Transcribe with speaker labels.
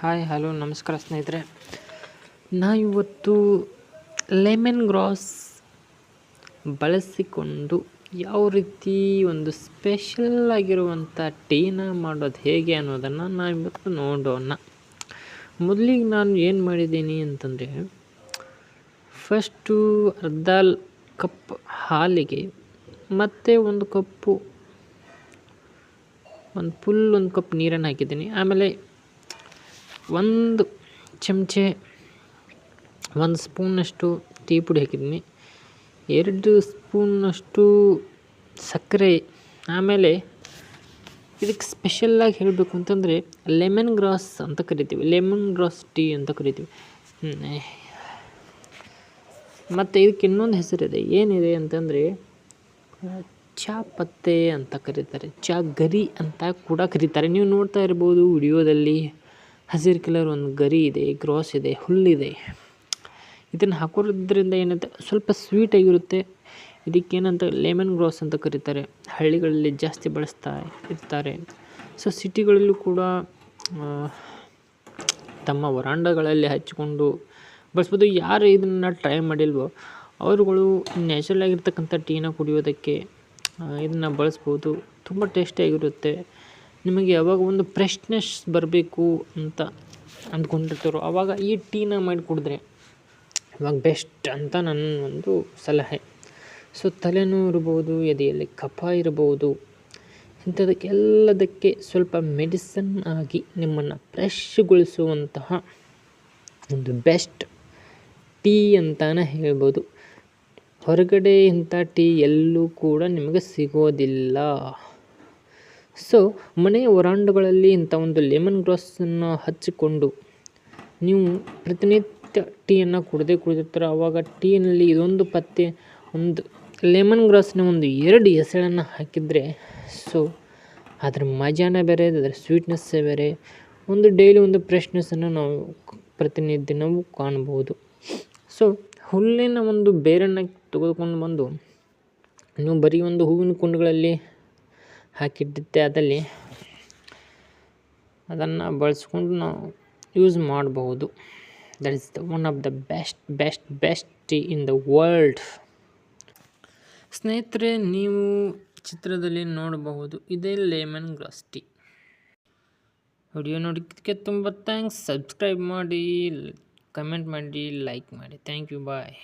Speaker 1: Hi, hello, ನಮಸ್ಕಾರ ಸ್ನೇಹಿತರೆ. ನಾ ಇವತ್ತು ಲೆಮನ್ ಗ್ರಾಸ್ ಬಳಸಿಕೊಂಡು ಯಾವ ರೀತಿ ಒಂದು ಸ್ಪೆಷಲ್ ಆಗಿರುವಂಥ ಟೀನ ಮಾಡೋದು ಹೇಗೆ ಅನ್ನೋದನ್ನು ನಾ ಇವತ್ತು ನೋಡೋಣ. ಮೊದಲಿಗೆ ನಾನು ಏನು ಮಾಡಿದ್ದೀನಿ ಅಂತಂದರೆ ಫಸ್ಟು ಅರ್ಧ ಕಪ್ ಹಾಲಿಗೆ ಮತ್ತು ಒಂದು ಕಪ್ಪು, ಒಂದು ಫುಲ್ ಒಂದು ಕಪ್ ನೀರನ್ನು ಹಾಕಿದ್ದೀನಿ. ಆಮೇಲೆ ಒಂದು ಚಮಚೆ, ಒಂದು ಸ್ಪೂನಷ್ಟು ಟೀ ಪುಡಿ ಹಾಕಿದ್ದೀನಿ. ಎರಡು ಸ್ಪೂನಷ್ಟು ಸಕ್ಕರೆ. ಆಮೇಲೆ ಇದಕ್ಕೆ ಸ್ಪೆಷಲ್ಲಾಗಿ ಹೇಳಬೇಕು ಅಂತಂದರೆ ಲೆಮನ್ ಗ್ರಾಸ್ ಅಂತ ಕರಿತೀವಿ. ಲೆಮನ್ ಗ್ರಾಸ್ ಟೀ ಅಂತ ಕರಿತೀವಿ. ಮತ್ತು ಇದಕ್ಕೆ ಇನ್ನೊಂದು ಹೆಸರಿದೆ. ಏನಿದೆ ಅಂತಂದರೆ ಚಾ ಪತ್ತೆ ಅಂತ ಕರೀತಾರೆ. ಚಾ ಗರಿ ಅಂತ ಕೂಡ ಕರೀತಾರೆ. ನೀವು ನೋಡ್ತಾ ಇರ್ಬೋದು ವಿಡಿಯೋದಲ್ಲಿ. ಹಸಿರು ಕಲರ್ ಒಂದು ಗರಿ ಇದೆ, ಗ್ರಾಸ್ ಇದೆ, ಹುಲ್ಲಿದೆ. ಇದನ್ನು ಹಾಕೋದ್ರಿಂದ ಏನಂತ ಸ್ವಲ್ಪ ಸ್ವೀಟಾಗಿರುತ್ತೆ ಇದಕ್ಕೇನಂತ ಲೆಮನ್ ಗ್ರಾಸ್ ಅಂತ ಕರೀತಾರೆ. ಹಳ್ಳಿಗಳಲ್ಲಿ ಜಾಸ್ತಿ ಬಳಸ್ತಾ ಇರ್ತಾರೆ. ಸೊ ಸಿಟಿಗಳಲ್ಲೂ ಕೂಡ ತಮ್ಮ ವರಾಂಡಗಳಲ್ಲಿ ಹಚ್ಚಿಕೊಂಡು ಬಳಸ್ಬೋದು. ಯಾರು ಇದನ್ನು ಟ್ರೈ ಮಾಡಿಲ್ವೋ, ಅವರುಗಳು ನ್ಯಾಚುರಲ್ ಆಗಿರ್ತಕ್ಕಂಥ ಟೀನ ಕುಡಿಯೋದಕ್ಕೆ ಇದನ್ನು ಬಳಸ್ಬೋದು. ತುಂಬ ಟೇಸ್ಟಿಯಾಗಿರುತ್ತೆ ನಿಮಗೆ ಯಾವಾಗ ಒಂದು ಫ್ರೆಶ್ನೆಸ್ ಬರಬೇಕು ಅಂತ ಅಂದ್ಕೊಂಡಿರ್ತಾರೋ ಆವಾಗ ಈ ಟೀನ ಮಾಡಿ ಕುಡಿದ್ರೆ ಇವಾಗ ಬೆಸ್ಟ್ ಅಂತ ನನ್ನ ಒಂದು ಸಲಹೆ. ಸೊ, ತಲೆನೋವು ಇರ್ಬೋದು, ಎದೆಯಲ್ಲಿ ಕಫ ಇರ್ಬೋದು, ಇಂಥದಕ್ಕೆಲ್ಲದಕ್ಕೆ ಸ್ವಲ್ಪ ಮೆಡಿಸನ್ ಆಗಿ ನಿಮ್ಮನ್ನು ಫ್ರೆಶ್ಗೊಳಿಸುವಂತಹ ಒಂದು ಬೆಸ್ಟ್ ಟೀ ಅಂತಲೇ ಹೇಳ್ಬೋದು. ಹೊರಗಡೆ ಇಂಥ ಟೀ ಎಲ್ಲೂ ಕೂಡ ನಿಮಗೆ ಸಿಗೋದಿಲ್ಲ. ಸೊ ಮನೆಯ ವರಾಂಡಗಳಲ್ಲಿ ಇಂಥ ಒಂದು ಲೆಮನ್ ಗ್ರಾಸನ್ನು ಹಚ್ಚಿಕೊಂಡು ನೀವು ಪ್ರತಿನಿತ್ಯ ಟೀಯನ್ನು ಕುಡಿದೇ ಕುಡಿದಿರ್ತಾರೆ. ಆವಾಗ ಟೀನಲ್ಲಿ ಇದೊಂದು ಪತ್ತೆ, ಒಂದು ಲೆಮನ್ ಗ್ರಾಸ್ನ ಒಂದು ಎರಡು ಎಸಳನ್ನು ಹಾಕಿದರೆ ಸೊ ಅದರ ಮಜಾನೇ ಬೇರೆ, ಅದರ ಸ್ವೀಟ್ನೆಸ್ಸೇ ಬೇರೆ. ಒಂದು ಡೈಲಿ ಒಂದು ಫ್ರೆಶ್ನೆಸ್ಸನ್ನು ನಾವು ಪ್ರತಿನಿತ್ಯ ನಾವು ಕಾಣ್ಬೋದು. ಸೊ ಹುಲ್ಲಿನ ಒಂದು ಬೇರನ್ನು ತೆಗೆದುಕೊಂಡು ಬಂದು, ನೀವು ಬರೀ ಒಂದು ಹೂವಿನ ಕುಂಡಗಳಲ್ಲಿ ಹಾಕಿಟ್ಟಿದ್ದೆ ಅದಲ್ಲಿ ಅದನ್ನು ಬಳಸ್ಕೊಂಡು ನಾವು ಯೂಸ್ ಮಾಡಬಹುದು. That is the one of the best best best tea in the world ಸ್ನೇಹಿತರೆ, ನೀವು ಚಿತ್ರದಲ್ಲಿ ನೋಡಬಹುದು ಇದೇ ಲೆಮನ್ ಗ್ರಾಸ್ ಟೀ ವಿಡಿಯೋ ನೋಡಿದ್ದಕ್ಕೆ ತುಂಬ ಥ್ಯಾಂಕ್ಸ್ ಸಬ್ಸ್ಕ್ರೈಬ್ ಮಾಡಿ ಕಮೆಂಟ್ ಮಾಡಿ ಲೈಕ್ ಮಾಡಿ. Thank you bye